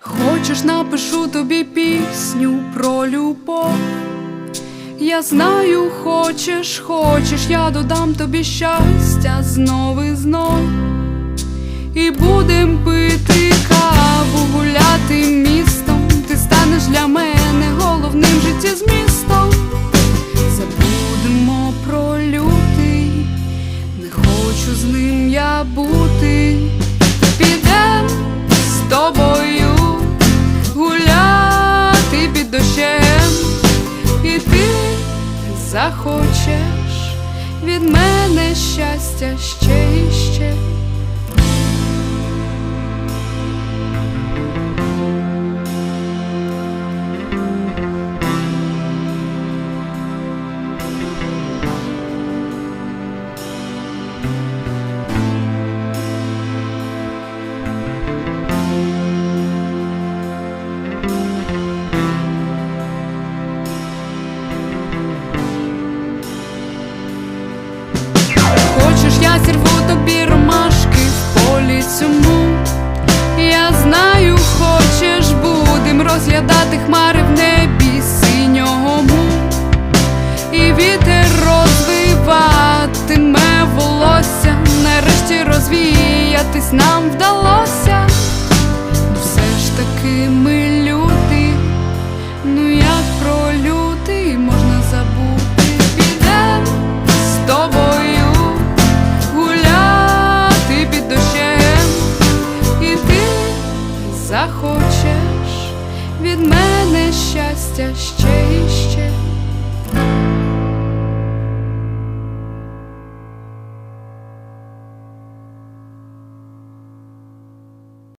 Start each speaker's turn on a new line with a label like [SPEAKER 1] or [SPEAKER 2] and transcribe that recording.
[SPEAKER 1] Хочеш, напишу тобі пісню про любов. Я знаю, хочеш, хочеш, я додам тобі щастя знов і знов. І будем пити каву, гуляти містом. Ти станеш для мене головним житті змістом. Забудемо про лютий, не хочу з ним я бути. І ти захочеш від мене щастя ще і ще. Я зірву тобі ромашки в полі цьому. Я знаю, хочеш, будем розглядати хмари в небі синьому. І вітер розвиватиме волосся, нарешті розвіятись нам вдалося. Захочеш від мене щастя.